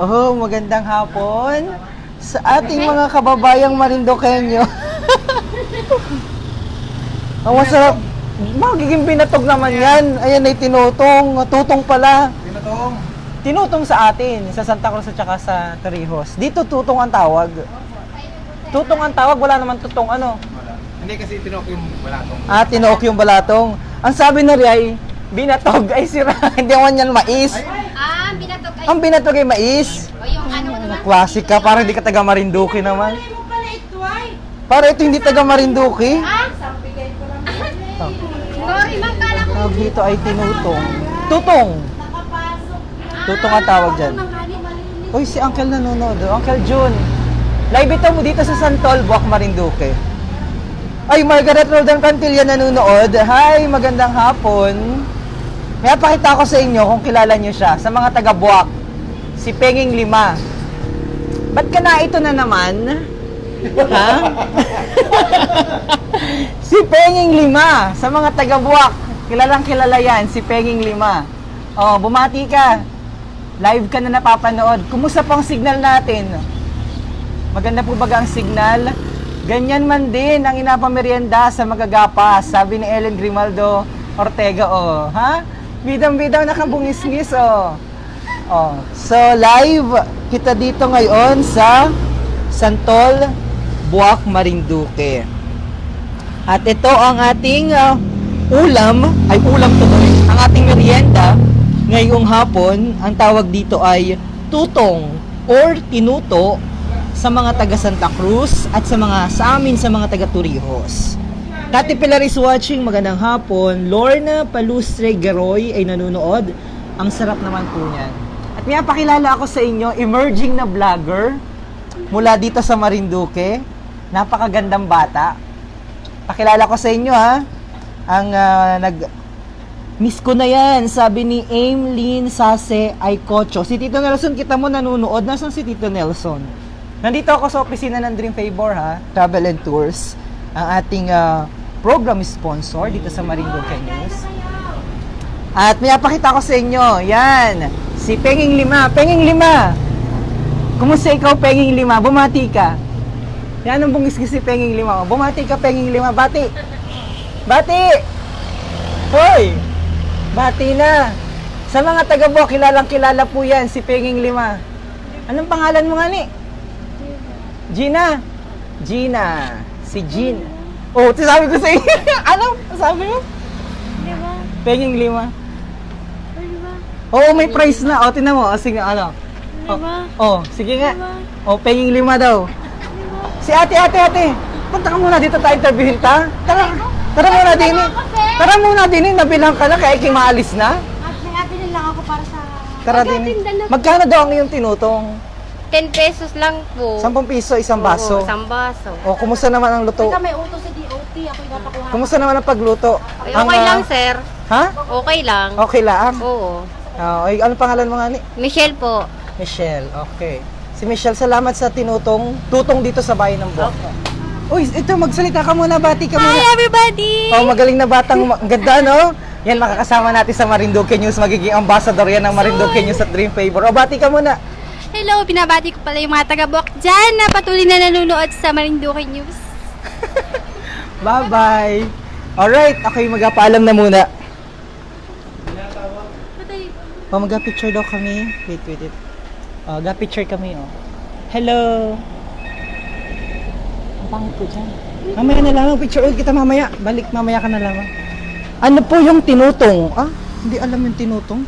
Oh, magandang hapon sa ating mga kababayang Marindokenyo. Ang masarap. Magiging binatog naman yan. Ayan ay tinutong. Tutong pala. Pinatong. Tinutong sa atin, sa Santa Cruz at saka sa Torrijos. Dito tutong ang tawag. Tutong ang tawag, wala naman tutong ano. Wala. Hindi kasi tinok yung balatong. Ah, tinuok yung balatong. Ang sabi na ay, binatog ay sira. Hindi naman yan mais. Ay... Ang binatog ay mais. O yung ano naman? Klasik ka, parang hindi ka taga Marinduque naman. mo pala ito ay. Para ito hindi taga Marinduque. Ah? Sorry, ma'am, kala ko. Tawag dito ay tinutong. Tutong. Tutong ang tawag dyan. Uy, si Uncle nanonood. oh. Uncle June. Live ito mo dito sa Santol, Buwak, Marinduque. Ay, Margaret Roldan Cantilla nanonood. Hi, magandang hapon. May pakita ko sa inyo kung kilala niyo siya. Sa mga taga Buwak. Si Penging Lima. Ba't ka na ito na naman? Ha? si Penging Lima. Sa mga taga Buwak. Kilalang kilala yan. Si Penging Lima. Oh, bumati ka. Live ka na napapanood. Kumusta pong signal natin? Maganda po baga ang signal? Ganyan man din ang inapamerienda sa magagapas, sabi ni Ellen Grimaldo Ortega, oh. Ha? Bidang-bidaw nakabungis-ngis, oh. Oh. So, live kita dito ngayon sa Santol, Buwak, Marinduque. At ito ang ating ah, ulam, ay ulam tuloy, ang ating merienda ngayong hapon, ang tawag dito ay tutong or tinuto sa mga taga Santa Cruz at sa mga sa amin sa mga taga Torrijos. Tati Pilar is watching, magandang hapon. Lorna Palustre Garoy ay nanonood. Ang sarap naman po niyan. At may pakilala ako sa inyo, emerging na vlogger mula dito sa Marinduque. Napakagandang bata. Pakilala ko sa inyo ha. Ang ah, nag Miss ko na yan, sabi ni Aimlin Sase Aycocho. Si Tito Nelson, kita mo nanonood. Nasaan si Tito Nelson? Nandito ako sa opisina ng Dream Favor ha, Travel and Tours. Ang ating ah, program sponsor dito sa Marinduque News. At may apakita ko sa inyo, yan, si Penging Lima. Penging Lima! Kumusta ikaw, Penging Lima? Bumati ka. Yan ang bungis si Penging Lima. Bumati ka, Penging Lima. Bati! Bati! Hoy! Bati na! Sa mga taga Buwak, kilalang kilala po yan, si Penging Lima. Anong pangalan mo nga ni? Gina. Gina. Si Jean. Oh, ito sabi ko sa iyo. ano? Sabi mo? Di ba? Penging Lima. Oo, may price na. O, tinan mo. O, sige, ano? Di ba? Oh, sige nga. O, penging lima daw. Si ate, ate, ate. Punta ka muna dito tayo interviewin ta. Tara. Tara muna din. eh. Tara muna din. eh. Nabilang ka na kaya iking maalis na. At may atin lang ako para sa... Tara din. eh. Magkano daw ang iyong tinutong? 10 pesos lang po. 10 piso, isang baso. Oo, isang baso. O, kumusta naman ang luto? Teka, may utos sa DOT. Ako yung napakuha. Kumusta naman ang pagluto? Ay, Ang, okay ah, lang, sir. Ha? Okay lang. Okay lang. Oo. Ah, ay, ano pangalan mo nga ni? Michelle po. Michelle. Okay. Si Michelle, salamat sa tinutong, tutong dito sa bayan ng Buwak. Uy, ito, magsalita ka muna, bati ka muna. Hi, everybody! Oh, magaling na batang, ang ganda, no? Yan, makakasama natin sa Marinduque News. Magiging ambassador yan ng Marinduque News at Dream Favor. O, bati ka muna. Hello, binabati ko pala yung mga taga-Buwak dyan na patuloy na nanonood sa Marinduque News. Bye-bye. Alright, ako'y magpaalam na muna. Oh, mag-picture daw kami. Wait, wait, wait. Oh, ga-picture kami, oh. Hello. Ang pangit ko dyan. Mamaya na lang, picture ulit kita mamaya. Balik, mamaya ka na lang. Ano po yung tinutong? Ah, hindi alam yung tinutong.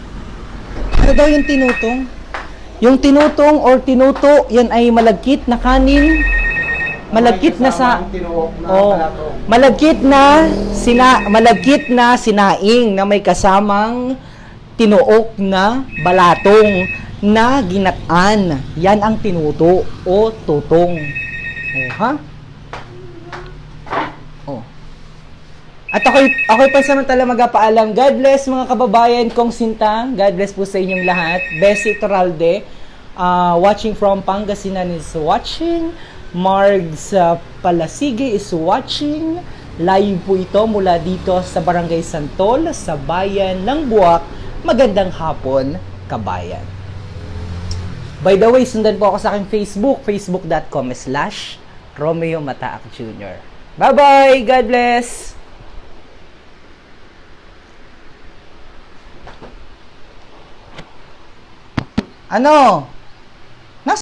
Ano daw yung tinutong? Yung tinutong or tinuto, yan ay malagkit na kanin. Malagkit na sa... Oh, malagkit na sina malagkit na sinaing na may kasamang tinuok na balatong na ginataan. Yan ang tinuto o tutong. Oh, ha? Oh. At ako'y, ako'y pansamantala magpaalam. God bless mga kababayan kong sintang. God bless po sa inyong lahat. Bessie Toralde, uh, watching from Pangasinan is watching. Margs uh, Palasige is watching. Live po ito mula dito sa Barangay Santol, sa bayan ng Buwak. Magandang hapon, kabayan. By the way, sundan po ako sa aking Facebook, facebook.com slash Romeo Mataak Jr. Bye-bye! God bless! Ano?